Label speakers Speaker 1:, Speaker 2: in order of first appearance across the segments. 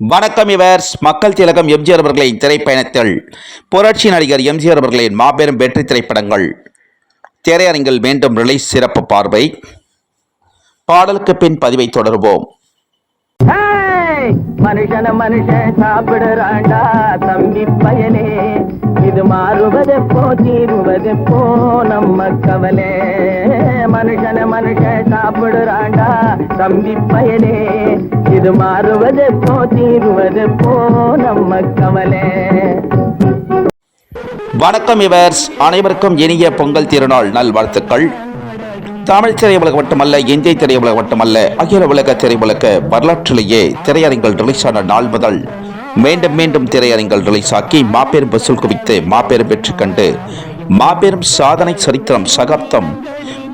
Speaker 1: வணக்கம் இவர்ஸ். மக்கள் திலகம் எம்ஜிஆர் அவர்களின் திரைப்பயணத்தில் புரட்சி நடிகர் எம்ஜிஆர் அவர்களின் மாபெரும் வெற்றி திரைப்படங்கள். திரையரங்கில் மீண்டும் ரிலீஸ் சிறப்பு பார்வை. பாடலுக்கு பின் பதிவை தொடர்வோம்.
Speaker 2: மனுஷன மனுஷன் சாப்பிடுறாண்டா தம்பி பயனே. இது மாறுவதப்போ தீருவதப்போ நம்ம கவலை. மனுஷன மனுஷன் சாப்பிடுறாண்டா தம்பி பயனே. இது மாறுவதெப்போ தீருவதெப்போ நம்ம கவலை.
Speaker 1: வணக்கம் இவர்ஸ். அனைவருக்கும் இனிய பொங்கல் திருநாள் நல்வாழ்த்துக்கள். தமிழ் திரையுலகம் மட்டுமல்ல இந்திய திரையுலகம் மட்டுமல்ல அகில உலக திரையுலக வரலாற்றிலேயே திரையரங்கில் ரிலீஸ் ஆன நாள் முதல் மீண்டும் மீண்டும் திரையரங்கில் ரிலீஸ் ஆக்கி மாபெரும் வசூல் குவித்து மாபெரும் வெற்றி கண்டு மாபெரும் சாதனை சரித்திரம் சகாப்தம்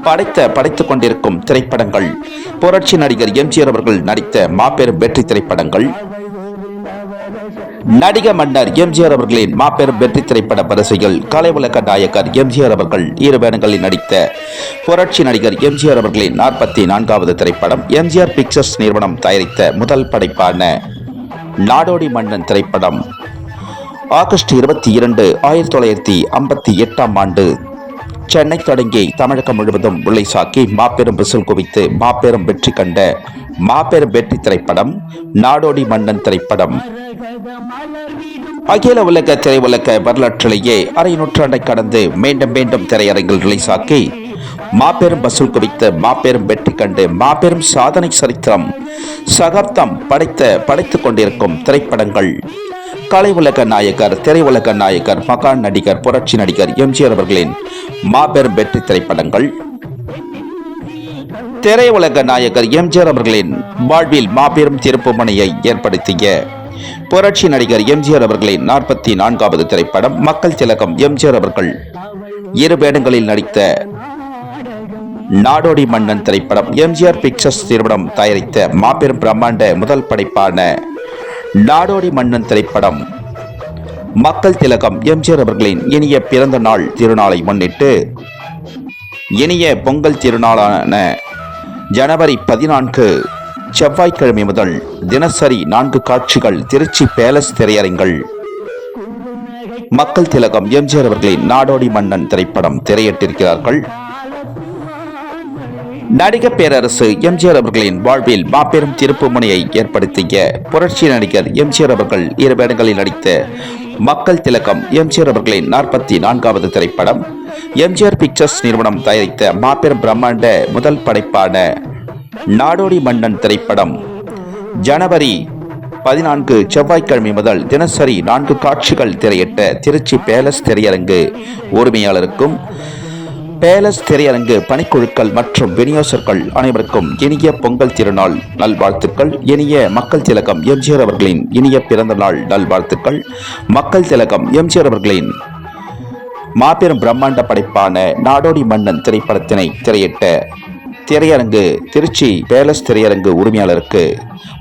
Speaker 1: படைத்த படைத்துக் கொண்டிருக்கும் திரைப்படங்கள். புரட்சி நடிகர் எம்ஜிஆர் அவர்கள் நடித்த மாபெரும் வெற்றி திரைப்படங்கள். நடிக மன்னர் எம்ஜிஆர் அவர்களின் மாபெரும் வெற்றி திரைப்பட வரிசையில் கலை உலக நாயகர் எம்ஜிஆர் அவர்கள் இரு வேடங்களில் நடித்த புரட்சி நடிகர் எம்ஜிஆர் அவர்களின் நாற்பத்தி நான்காவது திரைப்படம் எம்ஜிஆர் பிக்சர்ஸ் நிறுவனம் தயாரித்த முதல் படைப்பான நாடோடி மன்னன் திரைப்படம். ஆகஸ்ட் இருபத்தி இரண்டு ஆயிரத்தி தொள்ளாயிரத்தி ஐம்பத்தி எட்டாம் ஆண்டு சென்னை தொடங்கி தமிழகம் முழுவதும் உள்ளைசாக்கி மாபெரும் விசில் குவித்து மாபெரும் வெற்றி கண்ட மாபெரும் வெற்றி திரைப்படம் நாடோடி மன்னன் திரைப்படம். அகில உலக திரையுலக வரலாற்றிலேயே அரை நூற்றாண்டை கடந்து மீண்டும் மீண்டும் திரையரங்கில் ரிலீஸ் ஆக்கி மாபெரும் வசூல் குவித்து மாபெரும் வெற்றி கண்டு மாபெரும் சாதனை சரித்திரம் சகாப்தம் படைத்த படைத்துக் கொண்டிருக்கும் திரைப்படங்கள். கலை உலக நாயகர் திரையுலக நாயகர் மகான் நடிகர் புரட்சி நடிகர் எம்ஜிஆர் அவர்களின் மாபெரும் வெற்றி திரைப்படங்கள். திரையுலக நாயகர் எம்ஜிஆர் அவர்களின் வாழ்வில் மாபெரும் திருப்புமனையை ஏற்படுத்திய புரட்சி நடிகர் எம்ஜிஆர் அவர்களின் நாற்பத்தி நான்காவது திரைப்படம் மக்கள் திலகம் எம்ஜிஆர் அவர்கள் இரு வேடங்களில் நடித்த நாடோடி மன்னன் திரைப்படம் எம்ஜிஆர் பிக்சர்ஸ் நிறுவனம் தயாரித்த மாபெரும் பிரம்மாண்ட முதல் படைப்பான நாடோடி மன்னன் திரைப்படம் மக்கள் திலகம் எம்ஜிஆர் அவர்களின் இனிய பிறந்த நாள் திருநாளை முன்னிட்டு இனிய பொங்கல் திருநாளான ஜனவரி பதினான்கு செவ்வாய்க்கிழமை முதல் தினசரி நான்கு காட்சிகள் திருச்சி பேலஸ் திரையரங்கள் மக்கள் திலகம் எம்ஜிஆர் அவர்களின் நாடோடி மன்னன் திரைப்படம் திரையிட்டிருக்கிறார்கள். நடிக பேரரசு எம்ஜிஆர் அவர்களின் வாழ்வில் மாபெரும் திருப்புமுனையை ஏற்படுத்திய புரட்சி நடிகர் எம்ஜிஆர் அவர்கள் இரு வேடங்களில் நடித்த மக்கள் திலக்கம் எம்ஜிஆர் அவர்களின் நாற்பத்தி நான்காவது திரைப்படம் எம்ஜிஆர் பிக்சர்ஸ் நிறுவனம் தயாரித்த மாபெரும் பிரம்மாண்ட முதல் படைப்பான நாடோடி மன்னன் திரைப்படம். ஜனவரி பதினான்கு செவ்வாய்க்கிழமை முதல் தினசரி நான்கு காட்சிகள் திரையிட்ட திருச்சி பேலஸ் திரையரங்கு உரிமையாளருக்கும் பேலஸ் திரையரங்கு பணிக்குழுக்கள் மற்றும் விநியோகர்கள் அனைவருக்கும் இனிய பொங்கல் திருநாள் நல்வாழ்த்துக்கள். இனிய மக்கள் திலகம் எம்ஜிஆர் அவர்களின் இனிய பிறந்த நாள் நல்வாழ்த்துக்கள். மக்கள் திலகம் எம்ஜிஆர் அவர்களின் மாபெரும் பிரம்மாண்ட படைப்பான நாடோடி மன்னன் திரைப்படத்தினை திரையிட்ட திரையரங்கு திருச்சி பேலஸ் திரையரங்கு உரிமையாளருக்கு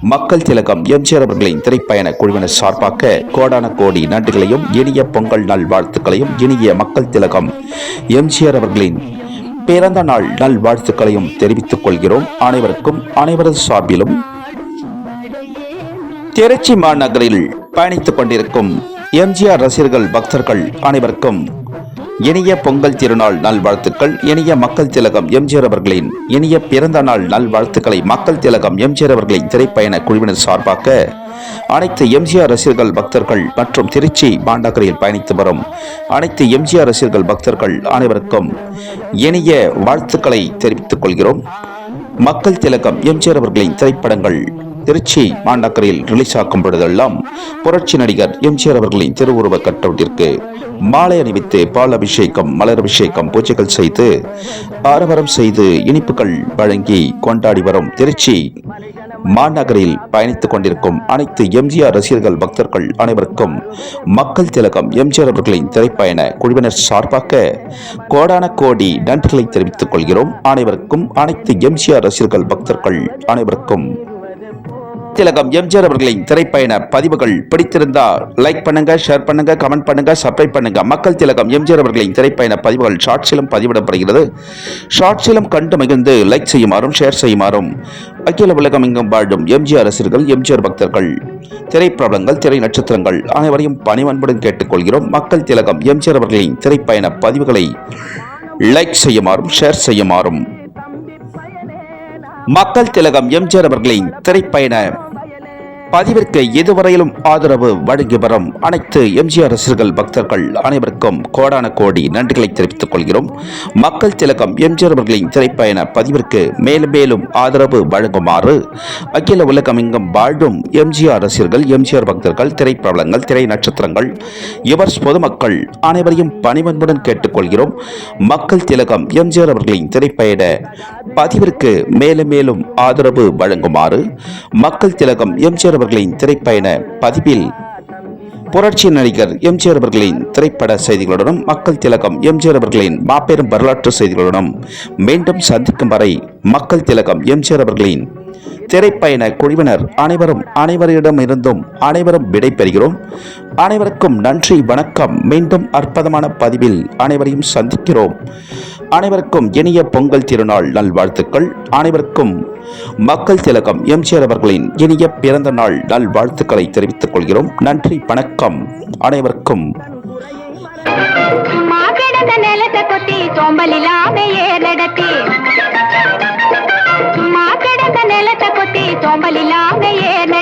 Speaker 1: மக்கள் திலகம் எம்ஜிஆர் அவர்களின் திரைப்பயண குழுவினர் சார்பாக கோடான கோடி நன்றிகளையும் இனிய பொங்கல் நல் வாழ்த்துக்களையும் இனிய மக்கள் திலகம் எம்ஜிஆர் அவர்களின் பிறந்த நாள் நல் வாழ்த்துக்களையும் தெரிவித்துக் கொள்கிறோம். அனைவருக்கும் அனைவரது சார்பிலும் திருச்சி மாநகரில் பயணித்துக் கொண்டிருக்கும் எம்ஜிஆர் ரசிகர்கள் பக்தர்கள் அனைவருக்கும் இனிய பொங்கல் திருநாள் நல்வாழ்த்துக்கள். இனிய மக்கள் திலகம் எம்ஜிஆர் அவர்களின் இனிய பிறந்த நாள் நல்வாழ்த்துக்களை மக்கள் திலகம் எம்ஜிஆர் அவர்களின் திரைப்பயண குழுவினர் சார்பாக அனைத்து எம்ஜிஆர் ரசிகர்கள் பக்தர்கள் மற்றும் திருச்சி பாண்டாக்கரையில் பயணித்து வரும் அனைத்து எம்ஜிஆர் ரசிகர்கள் பக்தர்கள் அனைவருக்கும் இனிய வாழ்த்துக்களை தெரிவித்துக் கொள்கிறோம். மக்கள் திலகம் எம்ஜிஆர் அவர்களின் திரைப்படங்கள் திருச்சி மாநகரில் ரிலீஸ் ஆக்கும் பொழுதெல்லாம் புரட்சி நடிகர் எம்ஜிஆர் அவர்களின் திருவுருவ கட்டவுட்டிற்கு மாலை அணிவித்து பால் அபிஷேகம் மலர் அபிஷேகம் பூஜைகள் செய்து ஆரவாரம் செய்து இனிப்புகள் வழங்கி கொண்டாடி வரும் திருச்சி மாநகரில் பயணித்துக் கொண்டிருக்கும் அனைத்து எம்ஜிஆர் ரசிகர்கள் பக்தர்கள் அனைவருக்கும் மக்கள் திலகம் எம்ஜிஆர் அவர்களின் திரைப்பயண குழுவினர் சார்பாக கோடான கோடி நன்றிகளை தெரிவித்துக் கொள்கிறோம். அனைவருக்கும் அனைத்து எம்ஜிஆர் ரசிகர்கள் பக்தர்கள் அனைவருக்கும் திலகம் எம்ஜிஆர் அவர்களின் திரைப்பயண பதிவுகள். பிடித்திருந்தால் லைக் பண்ணுங்க ஷேர் பண்ணுங்க கமெண்ட் பண்ணுங்க சப்ஸ்கிரைப் பண்ணுங்க. மக்கள் திலகம் எம்ஜிஆர் அவர்களின் திரைப்பயண பதிவுகள் ஷார்ட்ஸிலும் பதிவிடப்படுகிறது. ஷார்ட்ஸிலும் கண்டு மகிழ்ந்து லைக் செய்யுமாறும் ஷேர் செய்யுமாறும். அகில உலகம் எங்கும் வாழும் எம்ஜிஆர் ரசிகர்கள் எம்ஜிஆர் பக்தர்கள். திரைப்பிரபலங்கள் திரை நட்சத்திரங்கள் அனைவரையும் பணிவன்புடன் கேட்டுக்கொள்கிறோம். மக்கள் திலகம் எம்ஜிஆர் அவர்களின் திரைப்பயண பதிவுகளை லைக் செய்யுமாறும் ஷேர் செய்யுமாறும். மக்கள் திலகம் எம்ஜிஆர் அவர்களின் திரைப்பயண பதிவிற்கு இதுவரையிலும் ஆதரவு வழங்கி வரும் அனைத்து எம்ஜிஆர் ரசிகர்கள் பக்தர்கள் அனைவருக்கும் கோடான கோடி நன்றிகளை தெரிவித்துக் கொள்கிறோம். மக்கள் திலகம் எம்ஜிஆர் அவர்களின் திரைப்பயண பதிவிற்கு மேலும் மேலும் ஆதரவு வழங்குமாறு அகில உலகம் இங்கும் வாழும் எம்ஜிஆர் ரசிகர்கள் எம்ஜிஆர் பக்தர்கள் திரைப்பிரபலங்கள் திரை நட்சத்திரங்கள் இவர் பொதுமக்கள் அனைவரையும் பணிவன்புடன் கேட்டுக்கொள்கிறோம் மக்கள் திலகம் எம்ஜிஆர் அவர்களின் திரைப்பயண பதிவிற்கு மேலும் மேலும் ஆதரவு வழங்குமாறு மக்கள் திலகம் எம்ஜிஆர் அவர்களின் திரைப்பயண பதிவில் புரட்சி நடிகர் எம்ஜிஆர் அவர்களின் திரைப்பட செய்திகளுடனும் மக்கள் திலகம் எம்ஜிஆர் அவர்களின் மாபெரும் வரலாற்று செய்திகளுடனும் மீண்டும் சந்திக்கும் வரை மக்கள் திலகம் எம்ஜிஆர் அவர்களின் திரைப்பயண குழுவினர் அனைவரும் அனைவரிடமிருந்தும் அனைவரும் விடைபெறுகிறோம் அனைவருக்கும் நன்றி வணக்கம். மீண்டும் அற்புதமான பதிவில் அனைவரையும் சந்திக்கிறோம். அனைவருக்கும் இனிய பொங்கல் திருநாள் நல்வாழ்த்துக்கள். அனைவருக்கும் மக்கள் திலகம் எம்ஜிஆர் அவர்களின் இனிய பிறந்த நாள் நல்வாழ்த்துக்களை தெரிவித்துக் கொள்கிறோம். நன்றி வணக்கம். அனைவருக்கும்
Speaker 3: நிலத்தை கொத்தி சோம்பல் இல்லாம ஏறடக்கு ಬಲಿಲಾವೆಯೇನ